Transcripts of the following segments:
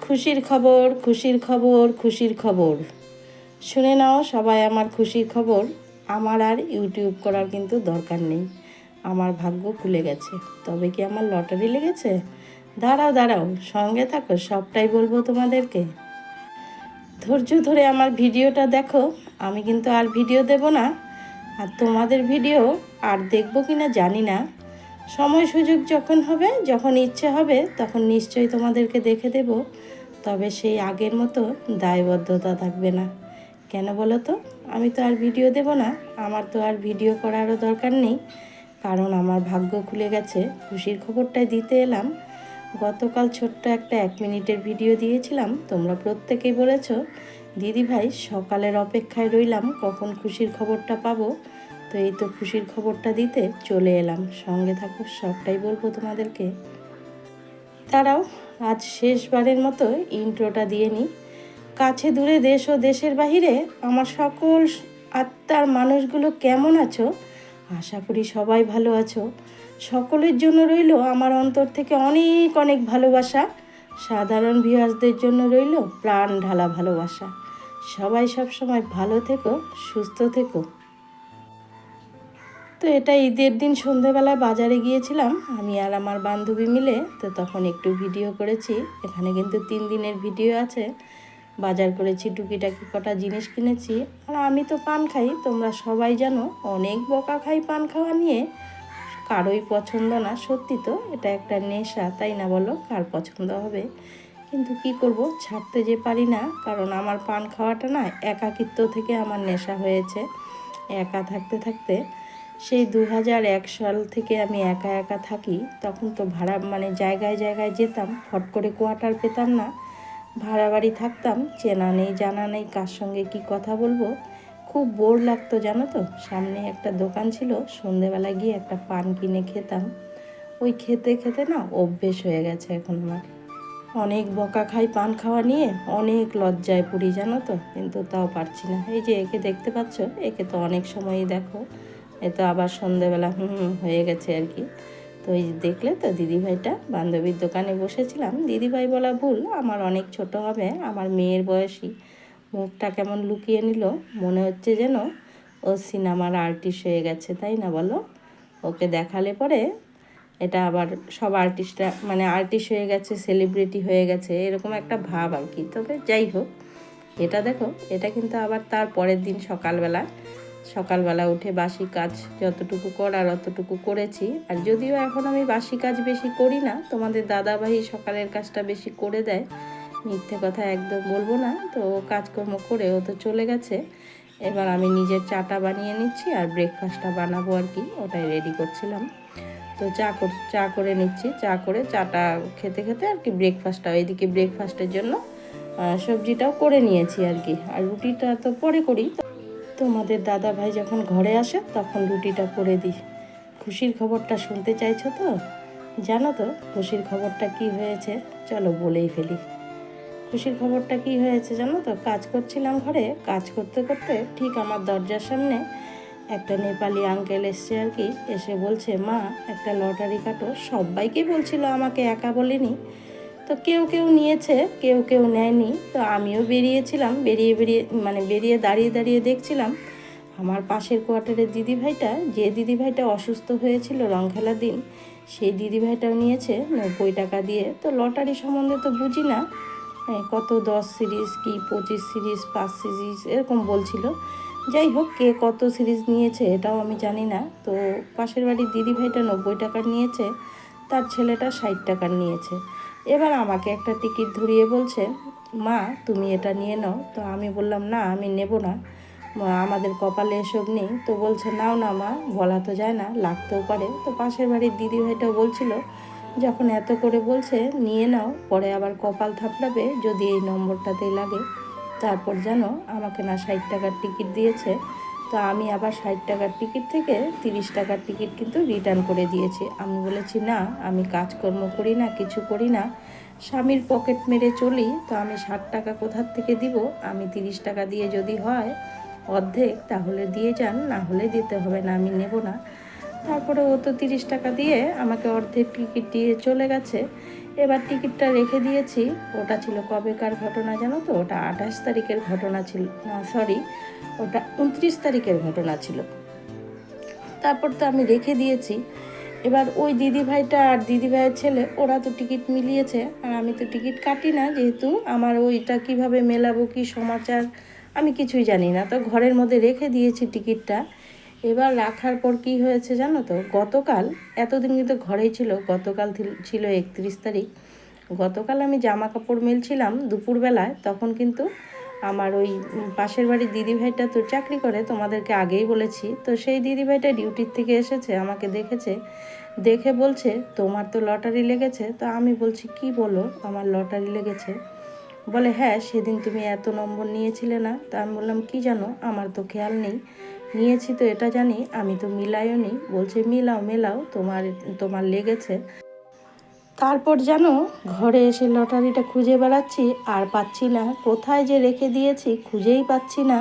খুশির খবর খুশির খবর খুশির খবর। শুনে নাও সবাই আমার খুশির খবর। আমার আর ইউটিউব করার কিন্তু দরকার নেই। আমার ভাগ্য খুলে গেছে। তবে কি আমার লটারি লেগেছে? দাঁড়াও দাঁড়াও, সঙ্গে থাকো, সবটাই বলব তোমাদেরকে। ধৈর্য ধরে আমার ভিডিওটা দেখো। আমি কিন্তু আর ভিডিও দেব না। আর তোমাদের ভিডিও আর দেখব কি না জানি না। সময় সুযোগ যখন হবে, যখন ইচ্ছে হবে, তখন নিশ্চয়ই তোমাদেরকে দেখে দেব। তবে সেই আগের মতো দায়বদ্ধতা থাকবে না। কেন বলো তো? আমি তো আর ভিডিও দেব না। আমার তো আর ভিডিও করারও দরকার নেই। কারণ আমার ভাগ্য খুলে গেছে। খুশির খবরটাই দিতে এলাম। গতকাল ছোট্ট একটা এক মিনিটের ভিডিও দিয়েছিলাম। তোমরা প্রত্যেকেই বলেছ, দিদি ভাই, সকালের অপেক্ষায় রইলাম। কখন খুশির খবরটা পাবো? তো এই তো খুশির খবরটা দিতে চলে এলাম। সঙ্গে থাকো, সবটাই বলব তোমাদেরকে। তারাও আজ শেষবারের মতো ইন্ট্রোটা দিয়ে নিই। কাছে দূরে দেশ ও দেশের বাহিরে আমার সকল আত্মার মানুষগুলো কেমন আছো? আশা করি সবাই ভালো আছো। সকলের জন্য রইল আমার অন্তর থেকে অনেক অনেক ভালোবাসা। সাধারণ ভিউয়ার্সদের জন্য রইল প্রাণ ঢালা ভালোবাসা। সবাই সব সময় ভালো থেকো, সুস্থ থেকো। তো এটা ঈদের দিন সন্ধেবেলায় বাজারে গিয়েছিলাম, আমি আর আমার বান্ধবী মিলে। তো তখন একটু ভিডিও করেছি, এখানে কিন্তু তিন দিনের ভিডিও আছে। বাজার করেছি, টুকিটাকি কটা জিনিস কিনেছি। আর আমি তো পান খাই, তোমরা সবাই জানো, অনেক বকা খাই পান খাওয়া নিয়ে। কারোই পছন্দ না, সত্যি তো, এটা একটা নেশা, তাই না বলো? কার পছন্দ হবে? কিন্তু কি করব, ছাড়তে যে পারি না, কারণ আমার পান খাওয়াটা না একাকিত্ব থেকে আমার নেশা হয়েছে। একা থাকতে থাকতে সেই দু হাজার এক সাল থেকে আমি একা একা থাকি, তখন তো ভাড়া মানে জায়গায় জায়গায় যেতাম, ফট করে কোয়ার্টার পেতাম না, ভাড়া বাড়ি থাকতাম, চেনা নেই, জানা নেই, কার সঙ্গে কি কথা বলব, খুব বোর লাগতো জানো তো, সামনে একটা দোকান ছিল সন্ধেবেলা গিয়ে একটা পান কিনে খেতাম, ওই খেতে খেতে না অভ্যেস হয়ে গেছে এখন আমার, অনেক বকা খাই পান খাওয়া নিয়ে, অনেক লজ্জায় পড়ি জানো তো, কিন্তু তাও পারছি না, এই যে একে দেখতে পাচ্ছ, একে তো অনেক সময়ই দেখো এ তো আবার সন্ধেবেলা হুম হুম হয়ে গেছে আর কি। তো এই দেখলে তো দিদিভাইটা বান্ধবীর দোকানে বসেছিলাম। দিদিভাই বলা ভুল, আমার অনেক ছোট হবে, আমার মেয়ের বয়সী। মুখটা কেমন লুকিয়ে নিল, মনে হচ্ছে যেন ও সিনেমার আর্টিস্ট হয়ে গেছে, তাই না বলো? ওকে দেখালে পরে এটা আবার সব আর্টিস্টরা মানে আর্টিস্ট হয়ে গেছে সেলিব্রিটি হয়ে গেছে, এরকম একটা ভাব আর কি। তবে যাই হোক, এটা দেখো, এটা কিন্তু আবার তার পরের দিন সকালবেলা সকালবেলা উঠে বাসি কাজ যতটুকু করার অতটুকু করেছি। আর যদিও এখন আমি বাসি কাজ বেশি করি না, তোমাদের দাদাভাই সকালের কাজটা বেশি করে দেয়। মিথ্যে কথা একদম বলব না, তো কাজকর্ম করে ও তো চলে গেছে। এবার আমি নিজের চাটা বানিয়ে নিচ্ছি আর ব্রেকফাস্টটা বানাবো আর কি, ওটাই রেডি করছিলাম। তো চা কর, চা করে নিচ্ছি, চা করে চাটা খেতে খেতে আর কি ব্রেকফাস্টটা এদিকে ব্রেকফাস্টের জন্য সবজিটাও করে নিয়েছি আর কি। আর রুটিটা তো পরে করি। তোমাদের দাদা ভাই যখন ঘরে আসে, তখন রুটিটা করে দিই। খুশির খবরটা শুনতে চাইছো তো? জানো তো খুশির খবরটা কি হয়েছে? চলো বলেই ফেলি। খুশির খবরটা কি হয়েছে জানো তো? কাজ করছিলাম ঘরে, কাজ করতে করতে ঠিক আমার দরজার সামনে একটা নেপালি আঙ্কেল এসছে আর কি, এসে বলছে, মা, একটা লটারি কাটো। সবাইকে বলছিল আমাকে একা বলেনি। তো কেউ কেউ নিয়েছে, কেউ কেউ নেয়নি। তো আমিও বেরিয়েছিলাম, বেরিয়ে বেরিয়ে মানে বেরিয়ে দাঁড়িয়ে দাঁড়িয়ে দেখছিলাম আমার পাশের কোয়ার্টারের দিদিভাইটা, যে দিদিভাইটা অসুস্থ হয়েছিল রং খেলার দিন, সেই দিদিভাইটাও নিয়েছে নব্বই টাকা দিয়ে। তো লটারি সম্বন্ধে তো বুঝি না কত দশ সিরিজ কি পঁচিশ সিরিজ, পাঁচ সিরিজ, এরকম বলছিল। যাই হোক, কে কত সিরিজ নিয়েছে এটাও আমি জানি না। তো পাশের বাড়ির দিদিভাইটা নব্বই টাকার নিয়েছে, তার ছেলেটা ষাট টাকার নিয়েছে। এবার আমাকে একটা টিকিট ধরিয়ে বলছে, মা, তুমি এটা নিয়ে নাও। তো আমি বললাম, না, আমি নেব না। আমাদের কপালে এসব নেই। তো বলছে, নাও না মা, বলা তো যায় না, লাগতেও পারে। তো পাশের বাড়ির দিদিভাইটাও বলছিল, যখন এত করে বলছে, নিয়ে নাও, পরে আবার কপাল থাপড়াবে, যদি এই নম্বরটাতেই লাগে। তারপর যেন আমাকে না ষাট টাকার টিকিট দিয়েছে তো আমি আবার ষাট টাকার টিকিট থেকে তিরিশ টাকার টিকিট কিন্তু রিটার্ন করে দিয়েছি। আমি বলেছি, না, আমি কাজকর্ম করি না, কিছু করি না। স্বামীর পকেট মেরে চলি, তো আমি ষাট টাকা কোথার থেকে দিব? আমি তিরিশ টাকা দিয়ে যদি হয় অর্ধেক, তাহলে দিয়ে যান, না হলে দিতে হবে না, আমি নেব না। তারপরে ও তো তিরিশ টাকা দিয়ে আমাকে অর্ধেক টিকিট দিয়ে চলে গেছে। এবার টিকিটটা রেখে দিয়েছি। ওটা ছিল কবেকার ঘটনা জানো তো? ওটা আঠাশ তারিখের ঘটনা ছিল সরি ওটা উনত্রিশ তারিখের ঘটনা ছিল। তারপর তো আমি রেখে দিয়েছি। এবার ওই দিদি ভাইটা আর দিদি ভাইয়ের ছেলে, ওরা তো টিকিট মিলিয়েছে। আর আমি তো টিকিট কাটি না, যেহেতু আমার ওইটা কীভাবে মেলাবো, কি সমাচার, আমি কিছুই জানি না। তো ঘরের মধ্যে রেখে দিয়েছি টিকিটটা। এবার রাখার পর কি হয়েছে জানো তো? গতকাল, এতদিন কিন্তু ঘরেই ছিল, গতকাল ছিল একত্রিশ তারিখ। গতকাল আমি জামা কাপড় মেলছিলাম দুপুরবেলায়, তখন কিন্তু আমার ওই পাশের বাড়ির দিদিভাইটা তো চাকরি করে, তোমাদেরকে আগেই বলেছি। তো সেই দিদিভাইটা ডিউটির থেকে এসেছে, আমাকে দেখেছে, দেখে বলছে, তোমার তো লটারি লেগেছে। তো আমি বলছি, কি বলো? আমার লটারি লেগেছে। বলে হ্যাঁ সেদিন তুমি এত নম্বর নিয়েছিলে না। তা আমি বললাম, কি জানো? আমার তো খেয়াল নেই। নিয়েছি তো এটা জানি, আমি তো মিলাইও নি বলছে, মিলাও, মেলাও, তোমার তোমার লেগেছে। তারপর যেন ঘরে এসে লটারিটা খুঁজে বেড়াচ্ছি, আর পাচ্ছি না। কোথায় যে রেখে দিয়েছি খুঁজেই পাচ্ছি না।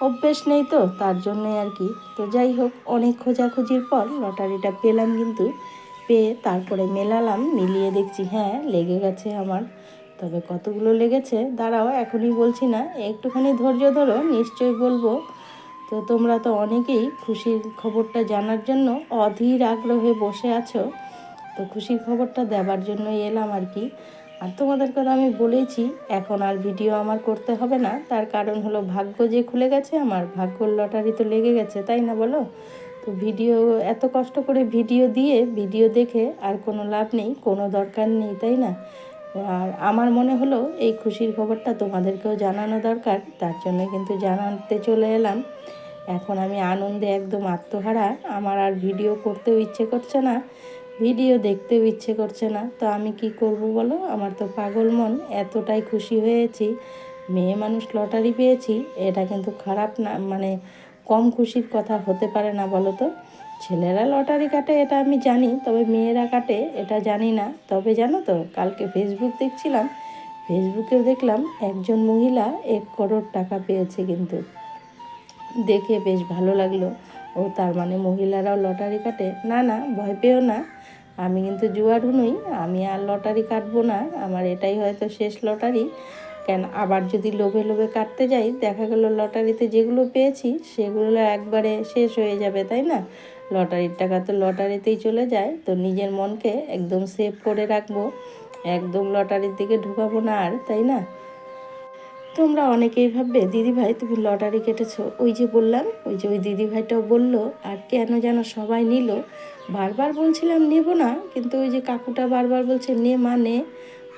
অভ্যেস নেই তো, তার জন্যই আর কি। তো যাই হোক, অনেক খোঁজাখুঁজির পর লটারিটা পেলাম কিন্তু, পেয়ে তারপরে মেলালাম, মিলিয়ে দেখছি হ্যাঁ লেগে গেছে আমার। তবে কতগুলো লেগেছে? দাঁড়াও, এখনই বলছি না। একটুখানি ধৈর্য ধরো, নিশ্চয়ই বলব। তো তোমরা তো অনেকেই খুশির খবরটা জানার জন্য অধীর আগ্রহে বসে আছো। তো খুশির খবরটা দেওয়ার জন্যই এলাম আর কি। আর তোমাদের কথা আমি বলেছি, এখন আর ভিডিও আমার করতে হবে না। তার কারণ হলো ভাগ্য যে খুলে গেছে, আমার ভাগ্যর লটারি তো লেগে গেছে, তাই না বলো? তো ভিডিও, এত কষ্ট করে ভিডিও দিয়ে ভিডিও দেখে আর কোনো লাভ নেই, কোনো দরকার নেই, তাই না? আর আমার মনে হলো এই খুশির খবরটা তোমাদেরকেও জানানো দরকার, তার জন্য কিন্তু জানাতে চলে এলাম। এখন আমি আনন্দে একদম আত্মহারা। আমার আর ভিডিও করতেও ইচ্ছে করছে না, ভিডিও দেখতেও ইচ্ছে করছে না। তো আমি কি করব বলো? আমার তো পাগল মন, এতটাই খুশি হয়েছি। মেয়ে মানুষ লটারি পেয়েছি, এটা কিন্তু খারাপ না মানে কম খুশির কথা হতে পারে না বলো তো? ছেলেরা লটারি কাটে, এটা আমি জানি, তবে মেয়েরা কাটে, এটা জানি না। তবে জানো তো, কালকে ফেসবুক দেখছিলাম ফেসবুকেও দেখলাম একজন মহিলা এক করোড় টাকা পেয়েছে কিন্তু। দেখে বেশ ভালো লাগল। ও তার মানে মহিলারাও লটারি কাটে? না না, ভয় পেও না। আমি কিন্তু জুয়ার হুনুই, আমি আর লটারি কাটবো না। আমার এটাই হয়তো শেষ লটারি। কেন, আবার যদি লোভে লোভে কাটতে যাই, দেখা গেল লটারিতে যেগুলো পেয়েছি, সেগুলো একবারে শেষ হয়ে যাবে, তাই না? লটারির টাকা তো লটারিতেই চলে যায়। তো নিজের মনকে একদম সেভ করে রাখব। একদম লটারির দিকে ঢুকাবো না আর, তাই না? তোমরা অনেকেই ভাববে, দিদিভাই, তুমি লটারি কেটেছো। ওই যে বললাম, ওই যে ওই দিদিভাইটাও বলল, আর কেন যেন সবাই নিল? বারবার বলছিলাম, নেব না। কিন্তু ওই যে কাকুটা বারবার বলছে, নে মা, নে।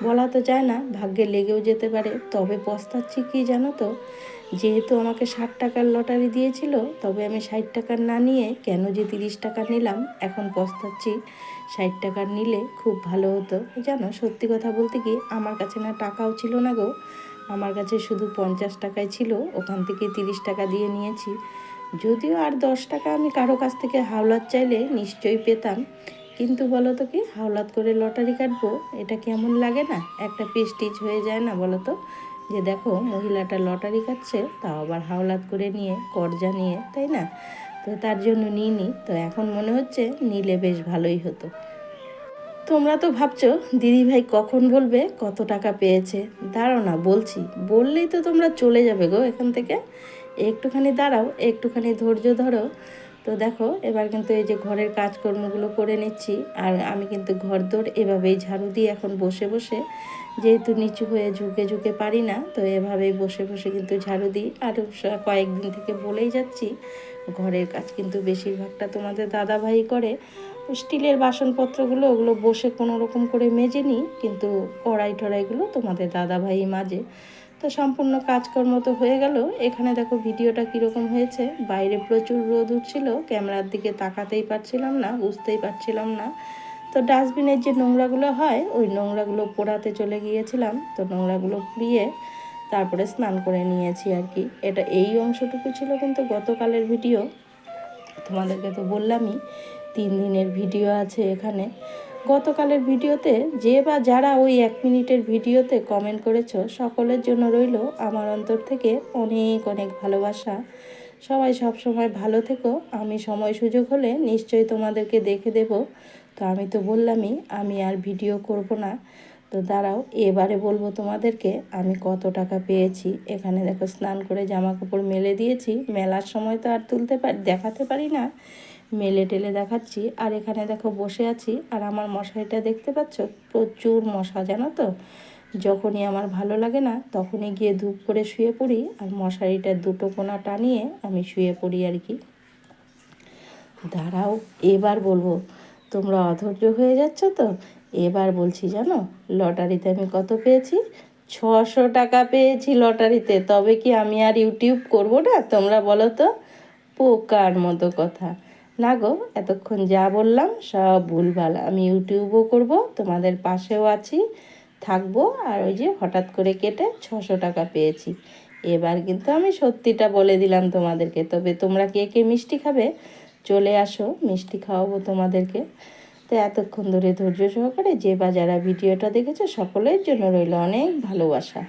বলা তো যায় না, ভাগ্যে লেগেও যেতে পারে। তবে পস্তাচ্ছি কি জানো তো, যেহেতু আমাকে ষাট টাকার লটারি দিয়েছিল, তবে আমি ষাট টাকার না নিয়ে কেন যে তিরিশ টাকা নিলাম, এখন পস্তাচ্ছি। ষাট টাকার নিলে খুব ভালো হতো। জানো, সত্যি কথা বলতে কি, আমার কাছে না টাকাও ছিল না গো। আমার কাছে শুধু পঞ্চাশ টাকায় ছিল, ওখান থেকে তিরিশ টাকা দিয়ে নিয়েছি। যদিও আর দশ টাকা আমি কারও কাছ থেকে হাওলাত চাইলে নিশ্চয়ই পেতাম, কিন্তু বলো তো কি, হাওলাত করে লটারি কাটবো, এটা কেমন লাগে না? একটা পেস্টিজ হয়ে যায় না বলো তো যে দেখো, মহিলাটা লটারি কাটছে, তাও আবার হাওলাত করে নিয়ে কর্জা নিয়ে তাই না? তো তার জন্য নিই নিইনি। তো এখন মনে হচ্ছে নিলে বেশ ভালোই হতো। তোমরা তো ভাবছ, দিদিভাই কখন বলবে কত টাকা পেয়েছে? দাঁড়াও না, বলছি। বললেই তো তোমরা চলে যাবে গো এখান থেকে। একটুখানি দাঁড়াও, একটুখানি ধৈর্য ধরো। তো দেখো, এবার কিন্তু এই যে ঘরের কাজকর্মগুলো করে নিচ্ছি, আর আমি কিন্তু ঘর দৌড় এভাবেই ঝাড়ু দিয়ে এখন বসে বসে, যেহেতু নিচু হয়ে ঝুঁকে ঝুঁকে পারি না, তো এভাবেই বসে বসে কিন্তু ঝাড়ু দিই। আর কয়েকদিন থেকে বলেই যাচ্ছি, ঘরের কাজ কিন্তু বেশিরভাগটা তোমাদের দাদা ভাই করে। স্টিলের বাসনপত্রগুলো ওগুলো বসে কোনো রকম করে মেজে নিই, কিন্তু কড়াই টড়াইগুলো তোমাদের দাদা ভাই মাঝে তো সম্পূর্ণ কাজকর্ম তো হয়ে গেল। এখানে দেখো ভিডিওটা কীরকম হয়েছে। বাইরে প্রচুর রোদ উঠছিল, ক্যামেরার দিকে তাকাতেই পারছিলাম না, বুঝতেই পারছিলাম না। তো ডাস্টবিনের যে নোংরাগুলো হয়, ওই নোংরাগুলো পোড়াতে চলে গিয়েছিলাম। তো নোংরাগুলো পুড়িয়ে তারপরে স্নান করে নিয়েছি আর কি। এটা এই অংশটুকু ছিল কিন্তু গতকালের ভিডিও। তোমাদেরকে তো বললামই তিন দিনের ভিডিও আছে এখানে। গতকালের ভিডিওতে যে বা যারা ওই এক মিনিটের ভিডিওতে কমেন্ট করেছ, সকলের জন্য রইল আমার অন্তর থেকে অনেক অনেক ভালোবাসা। সবাই সব সময় ভালো থেকো। আমি সময় সুযোগ হলে নিশ্চয়ই তোমাদেরকে দেখে দেব। তো আমি তো বললামই, আমি আর ভিডিও করব না। তো দাঁড়াও, এবারে বলব তোমাদেরকে, আমি কত টাকা পেয়েছি। এখানে দেখো, স্নান করে জামা কাপড় মেলে দিয়েছি। মেলার সময় তো আর তুলতে পারি, দেখাতে পারি না। মেলে টেলে দেখাচ্ছি। আর এখানে দেখো বসে আছি। আর আমার মশারিটা দেখতে পাচ্ছ? প্রচুর মশা, জানো তো? যখনই আমার ভালো লাগে না, তখনই গিয়ে ধূপ করে শুয়ে পড়ি। আর মশারিটা দুটো কোনা টানিয়ে আমি শুয়ে পড়ি আর কি। দাঁড়াও, এবার বলব, তোমরা অধৈর্য হয়ে যাচ্ছ তো? এবার বলছি, জানো, লটারিতে আমি কত পেয়েছি? ছশো টাকা পেয়েছি লটারিতে। তবে কি আমি আর ইউটিউব করব না? তোমরা বলো তো? পোকার মতো কথা। না গো, এতক্ষণ যা বললাম সব ভুলভাল। আমি ইউটিউবও করব, তোমাদের পাশেও আছি, থাকব, আর ওই যে হঠাৎ করে কেটে ছশো টাকা পেয়েছি। এবার কিন্তু আমি সত্যিটা বলে দিলাম তোমাদেরকে। তবে তোমরা কে কে মিষ্টি খাবে, চলে আসো, মিষ্টি খাওয়াবো তোমাদেরকে। তো এতক্ষণ ধরে ধৈর্য সহকারে যে বা যারা ভিডিওটা দেখেছে, সকলের জন্য রইল অনেক ভালোবাসা।